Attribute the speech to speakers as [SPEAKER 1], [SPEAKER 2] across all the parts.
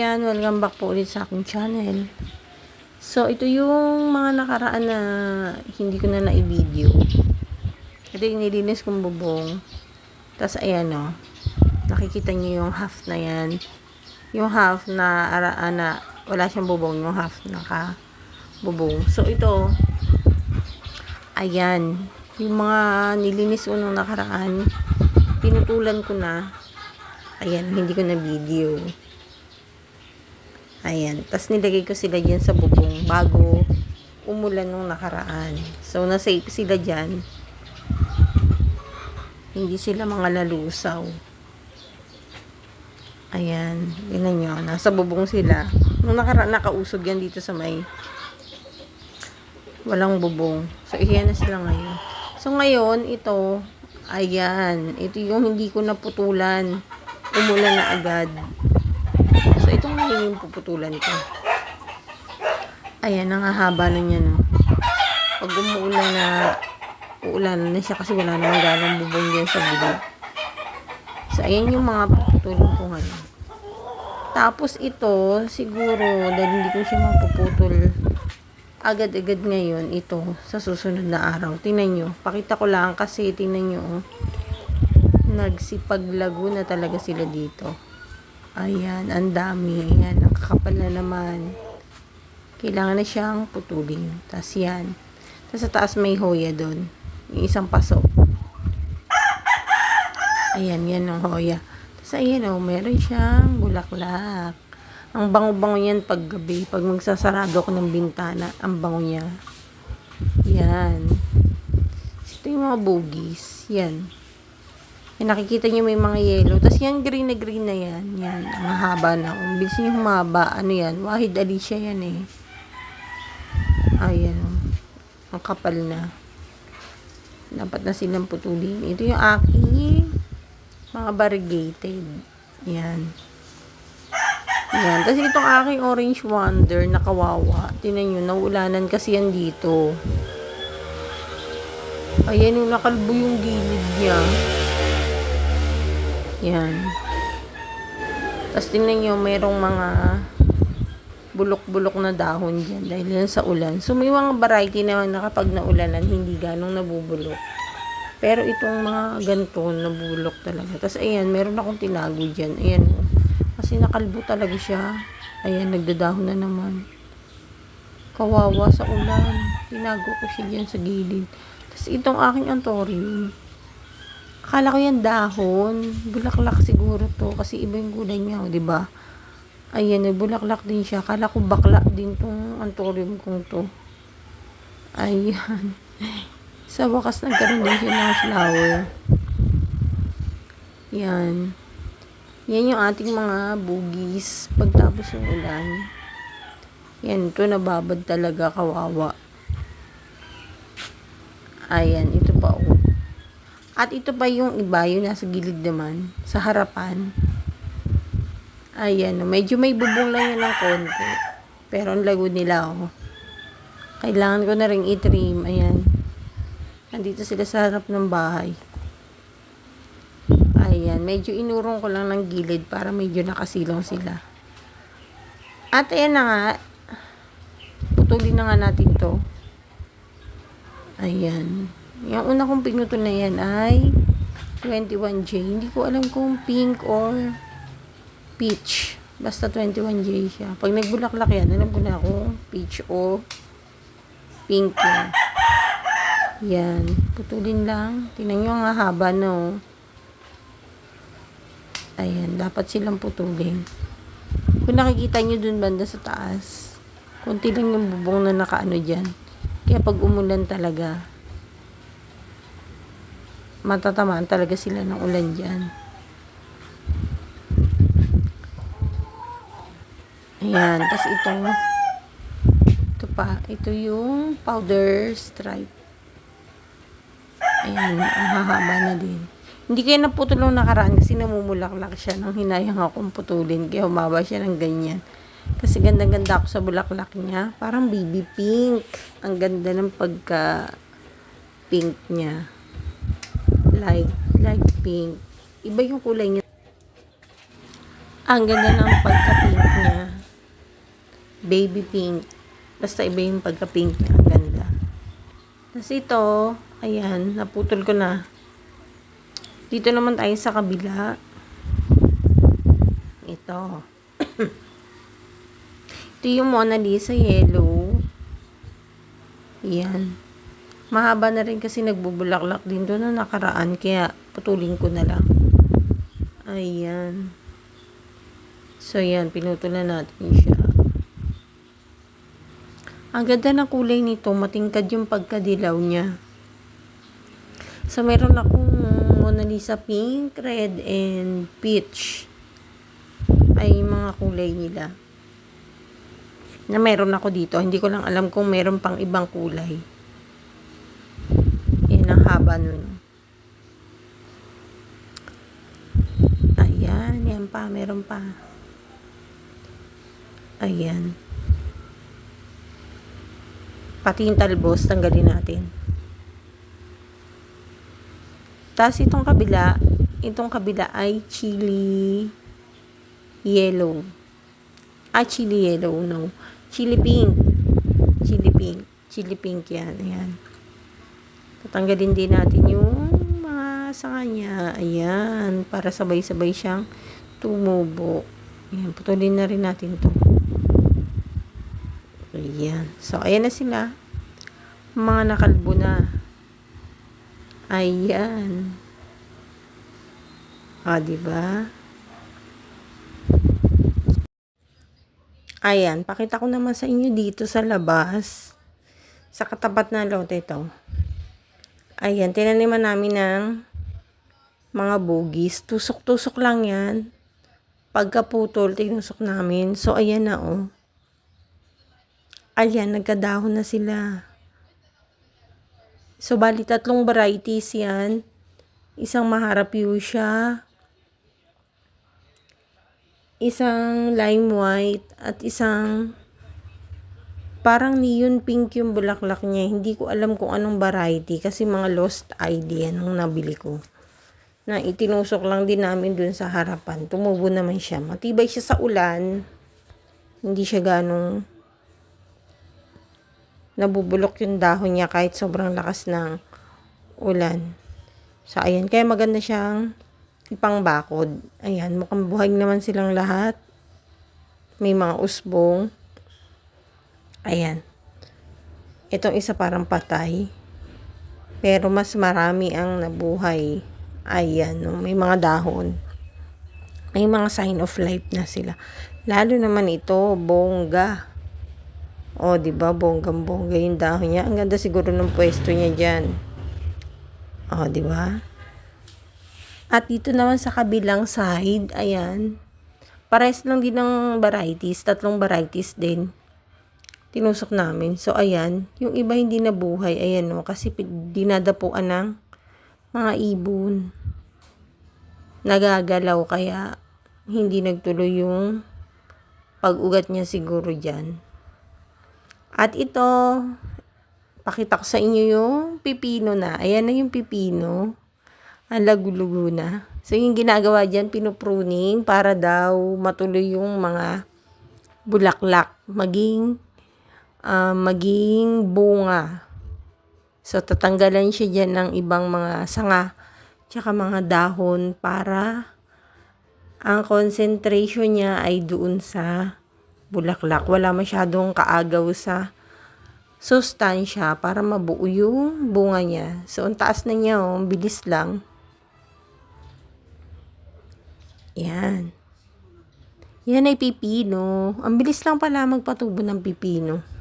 [SPEAKER 1] Ayan, welcome back po ulit sa aking channel. So, ito yung mga nakaraan na hindi ko na na-video. Ito yung nilinis kong bubong. Tapos, ayan o. nakikita niyo yung half na yan. Yung half na, ara, na wala siyang bubong. Yung half naka bubong. So, ito, ayan. Yung mga nilinis ko nung nakaraan, pinutulan ko na. Ayan, hindi ko na video. Ayan. Tapos nilagay ko sila dyan sa bubong bago umulan nung nakaraan. So, na-safe sila dyan. Hindi sila mga lalusaw. Ayan. Tingnan nyo. Nasa bubong sila. Nung nakaraan, nakausog yan dito sa may walang bubong. So, iyan na sila ngayon. So, ngayon, ito, ayan. Ito yung hindi ko naputulan. Umulan na agad. Ngayon yung puputulan ko. Ayan, nangahaba na niya, no. Pag umuulan na, uulan na siya kasi wala namang ganang bubong dyan sa gilid. So, ayan yung mga puputulin ko ngayon. Tapos ito, siguro, dahil hindi ko siya mapuputol agad-agad ngayon, ito, sa susunod na araw. Tingnan nyo. Pakita ko lang kasi, tingnan nyo, oh. Nagsipaglago na talaga sila dito. Ayan, ang dami. Ayan, ang kakapal na naman. Kailangan na siyang putulin. Tapos yan. Tapos sa taas may hoya doon. Yung isang paso. Ayan, yan ang hoya. Tapos ayan o, meron siyang bulaklak. Ang bango-bango yan pag gabi. Pag magsasarado ako ng bintana, ang bango niya. Yan. Ito yung mga bogies. Yan. Yan, nakikita niyo may mga yellow. Tapos yan, green na green na yan. Yan, mahaba na. Kung bilis humaba, ano yan, Wahid Alicia yan eh. Ayan. Ang kapal na. Dapat na silang putulin. Ito yung aking mga variegated. Yan. Yan. Tapos itong aking orange wonder na kawawa. Tinan nyo, naulanan kasi yan dito. Ayan yung nakalbo yung gilid niya. Yan. Tapos tingnan nyo, mayroong mga bulok-bulok na dahon dyan dahil yan sa ulan. So, may mga variety naman na kapag naulanan, hindi ganong nabubulok. Pero itong mga ganito, nabulok talaga. Tapos, ayan, meron akong tinago dyan. Ayan, oh. kasi nakalbo talaga siya. Ayan, nagdadahon na naman. Kawawa sa ulan. Tinago ko siya dyan sa gilid. Tapos, itong aking antorium. Akala ko yan dahon. Bulaklak siguro to. Kasi iba yung kulay niya, di ba? Ayan, nagbulaklak din siya. Akala ko bakla din tong antorium kong to. Ayan. Sa wakas, nagkaroon din siya ng flower. Yan. Yan yung ating mga bugis. Pagtapos ng ulan. Yan, ito nababad talaga, kawawa. Ayan. At ito pa yung iba, yung nasa gilid naman, sa harapan. Ayan, medyo may bubong lang yan ng konti. Pero ang lago nila, oh. Kailangan ko na rin i-trim. Ayan. Nandito sila sa harap ng bahay. Ayan, medyo inurong ko lang ng gilid para medyo nakasilong sila. At ayan na nga, putulin na nga natin to. Ayan. Yung una kong pinutol na yan ay 21J. Hindi ko alam kung pink or peach. Basta 21J siya. Pag nagbulaklak yan, alam ko na kung peach o pink yan. Yan. Putulin lang. Tingnan nyo ang haba, no? Ayan. Dapat silang putulin. Kung nakikita nyo dun banda sa taas, konti lang yung bubong na nakaano dyan. Kaya pag umulan talaga, matatamaan talaga sila ng ulan dyan. Ayan. Tapos ito, ito pa. Ito yung powder stripe. Ayan. Ang hahaba na din. Hindi kaya naputol nung nakaraan kasi namumulaklak siya nang hinayang akong putulin. Kaya humaba siya ng ganyan. Kasi ganda-ganda ako sa bulaklak niya. Parang baby pink. Ang ganda ng pagka pink niya. Light, light pink. Iba yung kulay niya. Ang ganda ng pagka-pink niya. Baby pink. Basta iba yung pagka-pink niya. Ang ganda. Tapos ito, ayan, naputol ko na. Dito naman tayo sa kabila. Ito. ito yung Mona Lisa yellow. Yan. Mahaba na rin kasi nagbubulaklak din doon na nakaraan. Kaya putulin ko na lang. Ayan. So, yan. Pinutulan natin siya. Ang ganda ng kulay nito. Matingkad yung pagkadilaw niya. So, meron akong Mona Lisa pink, red, and peach. Ay, mga kulay nila. Na meron ako dito. Hindi ko lang alam kung meron pang ibang kulay. Ang haba nun. Ayan, yan pa, meron pa. Ayan. Pati yung talbos, tanggalin natin. Tapos itong kabila, itong kabila ay chili yellow. Ah, chili yellow, no. Chili pink. Chili pink. Chili pink yan, ayan. Tatanggalin din natin yung mga sanga niya. Ayan. Para sabay-sabay siyang tumubo. Ayan. Putulin na rin natin to. Ayan. So, ayan na sila. Mga nakalbo na. Ayan. Ah, di ba? Ayan, pakita ko naman sa inyo dito sa labas. Sa katapat na lote ito. Ayan, tinaniman namin ng mga bugis. Tusok-tusok lang yan. Pagkaputol, tinusok namin. So, ayan na oh. Ayan, nagkadahon na sila. So, bali tatlong varieties yan. Isang maharap fuchsia, isang lime white, at isang parang neon pink yung bulaklak niya. Hindi ko alam kung anong variety kasi mga lost ID yan ang nabili ko. Na itinusok lang din namin dun sa harapan. Tumubo naman siya. Matibay siya sa ulan. Hindi siya ganong nabubulok yung dahon niya kahit sobrang lakas ng ulan. So, ayan. Kaya maganda siyang ipang bakod. Ayan, mukhang buhay naman silang lahat. May mga usbong. Ayan. Itong isa parang patay. Pero mas marami ang nabuhay. Ayan, may mga dahon. May mga sign of life na sila. Lalo naman ito, bongga. O, di ba bonggang-bongga yung dahon niya. Ang ganda siguro ng pwesto niya diyan. O, di ba? At dito naman sa kabilang side, ayan. Pares lang din ng varieties, tatlong varieties din. Tinusok namin. So, ayan. Yung iba hindi nabuhay. Ayan, no. Kasi dinadapuan ng mga ibon. Nagagalaw, kaya hindi nagtuloy yung pag-ugat niya siguro dyan. At ito, pakita ko sa inyo yung pipino na. Ayan na yung pipino ang lagulugo na. So, yung ginagawa dyan, pinupruning para daw matuloy yung mga bulaklak, maging, uh, maging bunga. So, tatanggalan siya dyan ng ibang mga sanga, tsaka mga dahon para ang concentration niya ay doon sa bulaklak. Wala masyadong kaagaw sa sustansya para mabuo yung bunga niya. So, ang taas na niya, oh, bilis lang. Yan. Yan ay pipino. Ang bilis lang pala magpatubo ng pipino.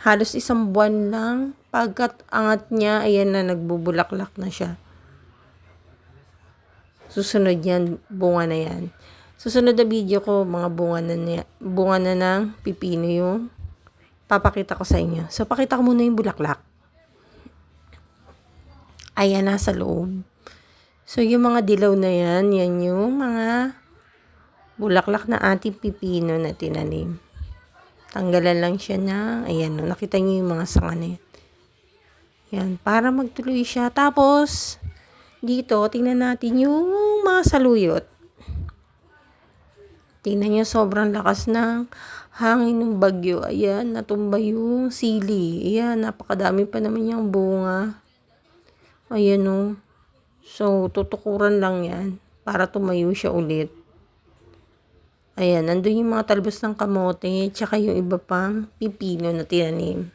[SPEAKER 1] Halos isang buwan lang. Pagkat angat niya, ayan na, nagbubulaklak na siya. Susunod yan, bunga na yan. Susunod na video ko, mga bunga na, niya, bunga na ng pipino yung papakita ko sa inyo. So, pakita ko muna yung bulaklak. Ayan, nasa loob. So, yung mga dilaw na yan, yan yung mga bulaklak na ating pipino na tinanim. Tanggalan lang siya na, ayan, no, nakita niyo yung mga sanga na yan. Yan, para magtuloy siya. Tapos, dito, tingnan natin yung mga saluyot. Tingnan nyo, sobrang lakas ng hangin ng bagyo. Ayan, natumba yung sili. Ayan, napakadami pa naman yung bunga. Ayan o. So, tutukuran lang yan para tumayo siya ulit. Ayan, nandun yung mga talbos ng kamote, tsaka yung iba pang pipino na tinanim.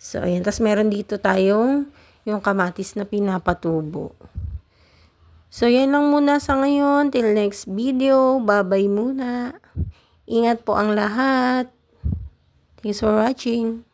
[SPEAKER 1] So, ayan. Tapos meron dito tayong yung kamatis na pinapatubo. So, yan lang muna sa ngayon. Till next video. Bye-bye muna. Ingat po ang lahat. Thanks for watching.